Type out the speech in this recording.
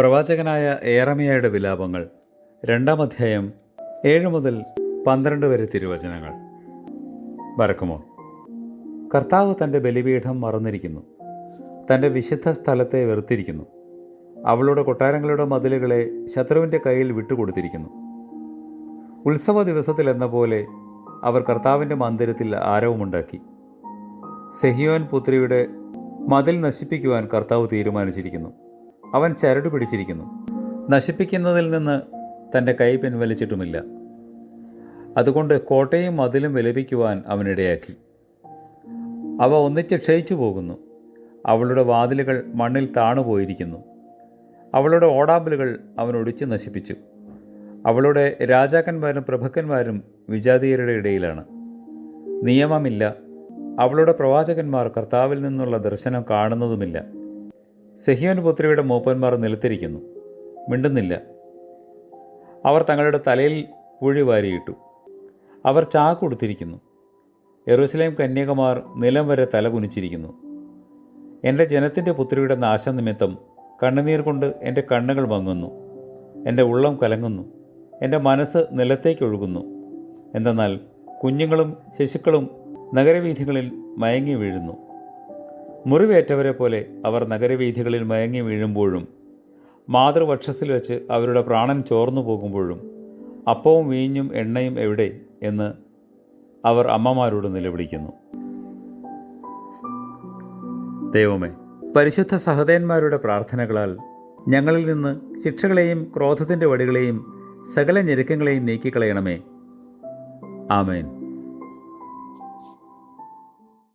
പ്രവാചകനായ ഏറമിയയുടെ വിലാപങ്ങൾ രണ്ടാം അധ്യായം ഏഴ് മുതൽ പന്ത്രണ്ട് വരെ തിരുവചനങ്ങൾ. വരക്കുമോ കർത്താവ് തന്റെ ബലിപീഠം മറന്നിരിക്കുന്നു. തന്റെ വിശുദ്ധ സ്ഥലത്തെ വെറുത്തിരിക്കുന്നു. അവളുടെ കൊട്ടാരങ്ങളുടെ മതിലുകളെ ശത്രുവിന്റെ കയ്യിൽ വിട്ടുകൊടുത്തിരിക്കുന്നു. ഉത്സവ ദിവസത്തിൽ എന്ന പോലെ അവർ കർത്താവിന്റെ മന്ദിരത്തിൽ ആരവമുണ്ടാക്കി. സെഹിയോൻ പുത്രിയുടെ മതിൽ നശിപ്പിക്കുവാൻ കർത്താവ് തീരുമാനിച്ചിരിക്കുന്നു. അവൻ ചരട് പിടിച്ചിരിക്കുന്നു. നശിപ്പിക്കുന്നതിൽ നിന്ന് തന്റെ കൈ പിൻവലിച്ചിട്ടുമില്ല. അതുകൊണ്ട് കോട്ടയും മതിലും വിലപിക്കുവാൻ അവനിടയാക്കി അവ ഒന്നിച്ച് ക്ഷയിച്ചു പോകുന്നു. അവളുടെ വാതിലുകൾ മണ്ണിൽ താണുപോയിരിക്കുന്നു അവളുടെ ഓടാമ്പലുകൾ അവൻ ഒടിച്ച് നശിപ്പിച്ചു. അവളുടെ രാജാക്കന്മാരും പ്രഭുക്കന്മാരും വിജാതീയരുടെ ഇടയിലാണ്. നിയമമില്ല. അവളുടെ പ്രവാചകന്മാർ കർത്താവിൽ നിന്നുള്ള ദർശനം കാണുന്നതുമില്ല. സെഹിയോൻ പുത്രിയുടെ മൂപ്പന്മാർ നിലത്തിരിക്കുന്നു. മിണ്ടുന്നില്ല. അവർ തങ്ങളുടെ തലയിൽ പുഴി വാരിയിട്ടു. അവർ ചാക്കുടുത്തിരിക്കുന്നു എറുസലേം കന്യകമാർ നിലം വരെ തല കുനിച്ചിരിക്കുന്നു. എന്റെ ജനത്തിന്റെ പുത്രിയുടെ നാശനിമിത്തം കണ്ണുനീർ കൊണ്ട് എന്റെ കണ്ണുകൾ മങ്ങുന്നു. എന്റെ ഉള്ളം കലങ്ങുന്നു. എന്റെ മനസ്സ് നിലത്തേക്കൊഴുകുന്നു എന്തെന്നാൽ കുഞ്ഞുങ്ങളും ശിശുക്കളും നഗരവീഥികളിൽ മയങ്ങി വീഴുന്നു. മുറിവേറ്റവരെ പോലെ അവർ നഗരവീഥികളിൽ മയങ്ങി വീഴുമ്പോഴും മാതൃവക്ഷത്തിൽ വെച്ച് അവരുടെ പ്രാണൻ ചോർന്നു പോകുമ്പോഴും അപ്പവും വീഞ്ഞും എണ്ണയും എവിടെ എന്ന് അവർ അമ്മമാരോട് നിലവിളിക്കുന്നു. ദൈവമേ പരിശുദ്ധ സഹതയന്മാരുടെ പ്രാർത്ഥനകളാൽ ഞങ്ങളിൽ നിന്ന് ശിക്ഷകളെയും ക്രോധത്തിന്റെ വടികളെയും സകല ഞെരുക്കങ്ങളെയും നീക്കിക്കളയണമേ. ആമേൻ.